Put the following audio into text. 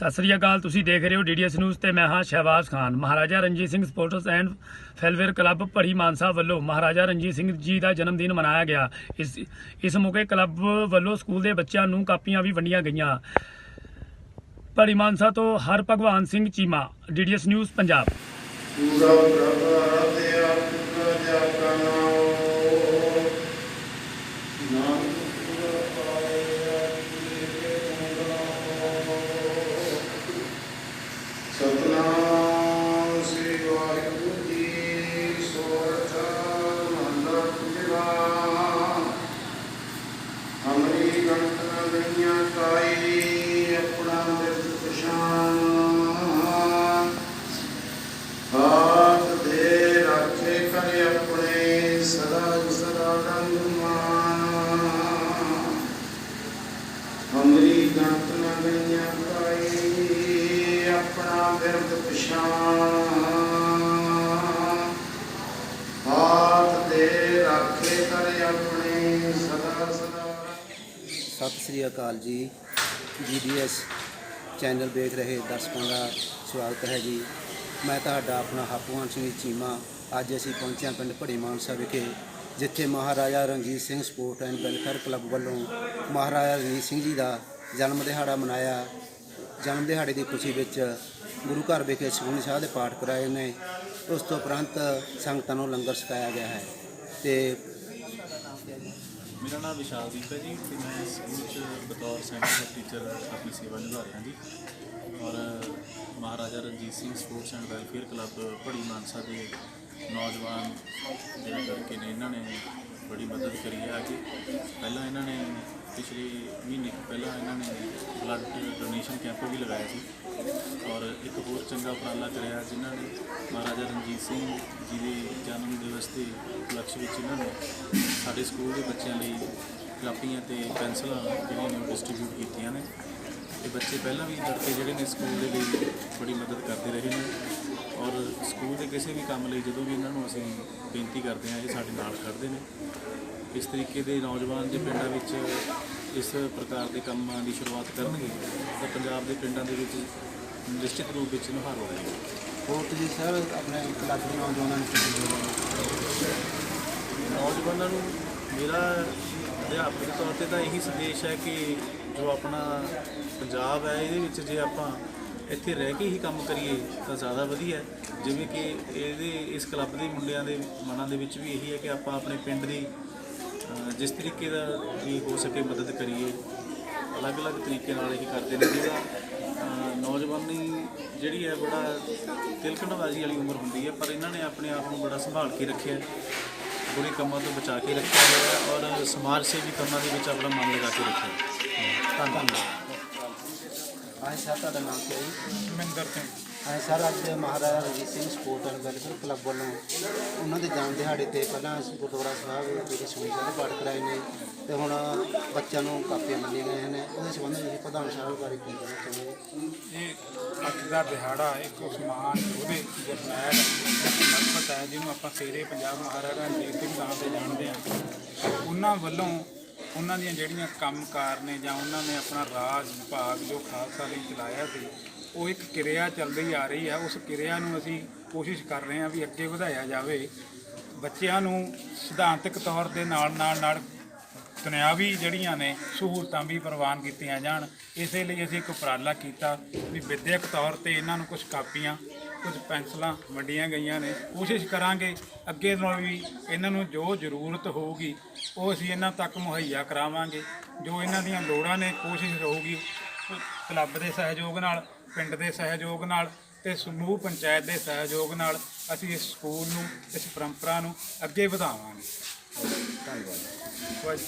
ਸਤਿ ਸ੍ਰੀ ਅਕਾਲ, ਤੁਸੀਂ ਦੇਖ ਰਹੇ ਹੋ ਡੀਡੀਐਸ ਨਿਊਜ਼ ਤੇ ਮੈਂ ਹਾਂ Shahbaz Khan. Maharaja Ranjit Singh sports and welfare club Bhari Mansa ਵੱਲੋਂ ਮਹਾਰਾਜਾ ਰਣਜੀਤ ਸਿੰਘ ਜੀ ਦਾ ਜਨਮ ਦਿਨ ਮਨਾਇਆ ਗਿਆ। ਇਸ ਇਸ ਮੌਕੇ ਕਲੱਬ ਵੱਲੋਂ ਸਕੂਲ ਦੇ ਬੱਚਿਆਂ ਨੂੰ ਕਾਪੀਆਂ ਵੀ ਵੰਡੀਆਂ ਗਈਆਂ। ਭੜੀ ਮਾਨਸਾ ਤੋਂ ਹਰ ਭਗਵਾਨ ਸਿੰਘ ਚੀਮਾ ਡੀਡੀਐਸ ਨਿਊਜ਼ ਪੰਜਾਬ। ਪੂਰਾ ਪ੍ਰਭਾ ਹਮਰੀ ਗੰਤ ਨ ਗਈਆਂ ਕਾਈ ਆਪਣਾ ਬਿਰਦ ਪਛਾਨ ਹਾਥ ਦੇ ਰੱਖੇ ਕਰੇ ਆਪਣੇ, ਸਦਾ ਸਦਾ। ਸਤਿ ਸ੍ਰੀ ਅਕਾਲ ਜੀ। ਜੀਡੀਐਸ ਚੈਨਲ ਦੇਖ ਰਹੇ ਦਰਸ਼ਕਾਂ ਦਾ ਸਵਾਗਤ ਹੈ ਜੀ। ਮੈਂ ਤੁਹਾਡਾ ਆਪਣਾ ਹਰਪਵਨ ਸਿੰਘ ਚੀਮਾ। ਅੱਜ ਅਸੀਂ ਪਹੁੰਚਿਆ ਪਿੰਡ ਭੜੀ ਮਾਨਸਾ ਵਿਖੇ। ਜਿੱਥੇ Maharaja Ranjit Singh sport and welfare club ਵੱਲੋਂ ਮਹਾਰਾਜਾ ਰਣਜੀਤ ਸਿੰਘ ਜੀ ਦਾ ਜਨਮ ਦਿਹਾੜਾ ਮਨਾਇਆ, ਜਨਮ ਦਿਹਾੜੇ ਦੀ ਖੁਸ਼ੀ ਵਿੱਚ ਗੁਰੂ ਘਰ ਵਿਖੇ ਸੁਖਮਨੀ ਸਾਹਿਬ ਦੇ ਪਾਠ ਕਰਾਏ ਨੇ। ਉਸ ਤੋਂ ਉਪਰੰਤ ਸੰਗਤਾਂ ਨੂੰ ਲੰਗਰ ਛਕਾਇਆ ਗਿਆ ਹੈ ਤੇ ਮੇਰਾ ਨਾਮ ਵਿਸ਼ਾਲਦੀਪ ਹੈ ਜੀ ਤੇ ਮੈਂ ਸਕੂਲ 'ਚ ਬਤੌਰ ਸੈਂਟਰ ਟੀਚਰ ਆਪਣੀ ਸੇਵਾ ਨਿਭਾ ਰਿਹਾ ਜੀ। ਔਰ Maharaja Ranjit Singh sports and welfare club Bhari Mansa ਦੇ ਨੌਜਵਾਨ ਜਿਹੜੇ ਲੜਕੇ ਨੇ, ਇਹਨਾਂ ਨੇ ਬੜੀ ਮਦਦ ਕਰੀ ਹੈ ਅੱਗੇ ਪਹਿਲਾਂ ਇਹਨਾਂ ਨੇ ਪਿਛਲੇ ਮਹੀਨੇ ਪਹਿਲਾਂ ਇਹਨਾਂ ਨੇ ਬਲੱਡ ਡੋਨੇਸ਼ਨ ਕੈਂਪ ਵੀ ਲਗਾਇਆ ਸੀ। ਔਰ ਇੱਕ ਹੋਰ ਚੰਗਾ ਉਪਰਾਲਾ ਕਰਿਆ ਜਿਨ੍ਹਾਂ ਨੇ ਮਹਾਰਾਜਾ ਰਣਜੀਤ ਸਿੰਘ ਜੀ ਦੇ ਜਨਮ ਦਿਵਸ 'ਤੇ ਉਪਲਕਸ਼ ਵਿੱਚ ਇਹਨਾਂ ਨੇ ਸਾਡੇ ਸਕੂਲ ਦੇ ਬੱਚਿਆਂ ਲਈ ਕਾਪੀਆਂ ਤੇ ਪੈਨਸਲਾਂ ਜਿਹੜੀਆਂ ਨੇ ਉਹ ਡਿਸਟ੍ਰੀਬਿਊਟ ਕੀਤੀਆਂ ਨੇ। ਇਹ ਬੱਚੇ ਪਹਿਲਾਂ ਵੀ ਲੜਕੇ ਜਿਹੜੇ ਨੇ ਸਕੂਲ ਦੇ ਲਈ ਬੜੀ ਮਦਦ ਕਰਦੇ ਰਹੇ ਨੇ ਔਰ ਸਕੂਲ ਦੇ ਕਿਸੇ ਵੀ ਕੰਮ ਲਈ ਜਦੋਂ ਵੀ ਇਹਨਾਂ ਨੂੰ ਅਸੀਂ ਬੇਨਤੀ ਕਰਦੇ ਹਾਂ, ਇਹ ਸਾਡੇ ਨਾਲ ਖੜਦੇ ਨੇ। ਇਸ ਤਰੀਕੇ ਦੇ ਨੌਜਵਾਨ ਜੇ ਪਿੰਡਾਂ ਵਿੱਚ ਇਸ ਪ੍ਰਕਾਰ ਦੇ ਕੰਮਾਂ ਦੀ ਸ਼ੁਰੂਆਤ ਕਰਨਗੇ, ਤਾਂ ਪੰਜਾਬ ਦੇ ਪਿੰਡਾਂ ਦੇ ਵਿੱਚ ਨਿਸ਼ਚਿਤ ਰੂਪ ਵਿੱਚ ਨੁਹਾਰ ਹੋ ਹੋਵੇਗਾ ਹੋਰ ਜੀ ਸਰ ਆਪਣੇ ਕਲੱਬ ਦੇ ਨੌਜਵਾਨਾਂ ਨੂੰ ਕੀ ਬੋਲੋਗੇ? ਨੌਜਵਾਨਾਂ ਨੂੰ ਮੇਰਾ ਅਧਿਆਪਕ ਤੌਰ ਤੇ ਤਾਂ ਇਹੀ ਸੰਦੇਸ਼ ਹੈ ਕਿ ਜੋ ਆਪਣਾ ਪੰਜਾਬ ਹੈ, ਇਹਦੇ ਵਿੱਚ ਜੇ ਆਪਾਂ ਇੱਥੇ ਰਹਿ ਕੇ ਹੀ ਕੰਮ ਕਰੀਏ ਤਾਂ ਜ਼ਿਆਦਾ ਵਧੀਆ ਜਿਵੇਂ ਕਿ ਇਹਦੇ, ਇਸ ਕਲੱਬ ਦੇ ਮੁੰਡਿਆਂ ਦੇ ਮਨਾਂ ਦੇ ਵਿੱਚ ਵੀ ਇਹੀ ਹੈ ਕਿ ਆਪਾਂ ਆਪਣੇ ਪਿੰਡ ਦੀ ਜਿਸ ਤਰੀਕੇ ਦਾ ਵੀ ਹੋ ਸਕੇ ਮਦਦ ਕਰੀਏ। ਅਲੱਗ-ਅਲੱਗ ਤਰੀਕੇ ਨਾਲ ਇਹ ਕਰਦੇ ਨੇ। ਜਿਹਦਾ ਨੌਜਵਾਨੀ ਜਿਹੜੀ ਹੈ ਬੜਾ ਤਿਲਕਣਬਾਜ਼ੀ ਵਾਲੀ ਉਮਰ ਹੁੰਦੀ ਹੈ ਪਰ ਇਹਨਾਂ ਨੇ ਆਪਣੇ ਆਪ ਨੂੰ ਬੜਾ ਸੰਭਾਲ ਕੇ ਰੱਖਿਆ ਹੈ। ਬੁਰੇ ਕੰਮਾਂ ਤੋਂ ਬਚਾ ਕੇ ਰੱਖਿਆ ਹੋਇਆ ਹੈ ਔਰ ਸਮਾਜ ਸੇਵੀ ਕੰਮਾਂ ਦੇ ਵਿੱਚ ਆਪਣਾ ਮਨ ਲਗਾ ਕੇ ਰੱਖਿਆ ਹੈ। ਧੰਨਵਾਦ। ਹਾਂਜੀ ਸਰ ਤੁਹਾਡਾ ਨਾਮ ਕੀ ਹੈ ਜੀ? ਮਹਿੰਦਰ ਸਿੰਘ। ਹਾਂਜੀ ਸਰ ਅੱਜ Maharaja Ranjit Singh sport and welfare club ਵੱਲੋਂ ਉਹਨਾਂ ਦੇ ਜਨਮ ਦਿਹਾੜੇ ਤੇ ਪਹਿਲਾਂ ਅਸੀਂ ਗੁਰਦੁਆਰਾ ਸਾਹਿਬ ਵਿਖੇ ਸੁਣੀ ਸਾਹਿਬ ਪਾਠ ਕਰਾਏ ਨੇ। ਤੇ ਹੁਣ ਬੱਚਿਆਂ ਨੂੰ ਕਾਪੀਆਂ ਮੰਨੀਆਂ ਗਈਆਂ ਨੇ, ਉਹਦੇ ਸੰਬੰਧ ਵਿੱਚ ਪ੍ਰਧਾਨ ਸਾਹਿਬ ਬਾਰੇ ਕੀ ਕਹਿਣਾ ਚਾਹੁੰਦੇ ਇਹ ਅੱਜ ਦਾ ਦਿਹਾੜਾ, ਇੱਕ ਉਸ ਮਹਾਨ ਜਰਨੈਲ ਸਮਰਪਿਤ ਹੈ, ਜਿਹਨੂੰ ਆਪਾਂ ਸ਼ੇਰੇ ਪੰਜਾਬ ਮਹਾਰਾਜਾ ਰਣਜੀਤ ਸਿੰਘ ਨਾਮ ਤੇ ਜਾਣਦੇ ਹਾਂ। ਉਹਨਾਂ ਵੱਲੋਂ ਉਹਨਾਂ ਦੀਆਂ ਜਿਹੜੀਆਂ ਕੰਮਕਾਰ ਨੇ ਜਾਂ ਉਹਨਾਂ ਨੇ ਆਪਣਾ ਰਾਜ ਵਿਭਾਗ ਜੋ ਖਾਲਸਾ ਲਈ ਚਲਾਇਆ ਸੀ, ਉਹ ਇੱਕ ਕਿਰਿਆ ਚੱਲਦੀ ਆ ਰਹੀ ਹੈ ਉਸ ਕਿਰਿਆ ਨੂੰ ਅਸੀਂ ਕੋਸ਼ਿਸ਼ ਕਰ ਰਹੇ ਹਾਂ ਵੀ ਅੱਗੇ ਵਧਾਇਆ ਜਾਵੇ। ਬੱਚਿਆਂ ਨੂੰ ਸਿਧਾਂਤਕ ਤੌਰ ਦੇ ਨਾਲ ਨਾਲ ਨਾਲ ਦੁਨਿਆਵੀ ਜਿਹੜੀਆਂ ਨੇ, ਸਹੂਲਤਾਂ ਵੀ ਪ੍ਰਵਾਨ ਕੀਤੀਆਂ ਜਾਣ। ਇਸੇ ਲਈ ਅਸੀਂ ਇੱਕ ਉਪਰਾਲਾ ਕੀਤਾ ਵੀ ਵਿਦਿਅਕ ਤੌਰ ਤੇ ਇਹਨਾਂ ਨੂੰ ਕੁਝ ਕਾਪੀਆਂ ਕੁਝ ਪੈਨਸਲਾਂ ਵੰਡੀਆਂ ਗਈਆਂ ਨੇ। ਕੋਸ਼ਿਸ਼ ਕਰਾਂਗੇ ਅੱਗੇ ਨਾਲ ਵੀ ਇਹਨਾਂ ਨੂੰ ਜੋ ਜ਼ਰੂਰਤ ਹੋਊਗੀ, ਉਹ ਅਸੀਂ ਇਹਨਾਂ ਤੱਕ ਮੁਹੱਈਆ ਕਰਾਵਾਂਗੇ। ਜੋ ਇਹਨਾਂ ਦੀਆਂ ਲੋੜਾਂ ਨੇ, ਕੋਸ਼ਿਸ਼ ਰਹੂਗੀ ਕਲੱਬ ਦੇ ਸਹਿਯੋਗ ਨਾਲ, ਪਿੰਡ ਦੇ ਸਹਿਯੋਗ ਨਾਲ ਤੇ ਸਮੂਹ ਪੰਚਾਇਤ ਦੇ ਸਹਿਯੋਗ ਨਾਲ ਅਸੀਂ ਇਸ ਸਕੂਲ ਨੂੰ, ਇਸ ਪਰੰਪਰਾ ਨੂੰ ਅੱਗੇ ਵਧਾਵਾਂਗੇ। ਧੰਨਵਾਦ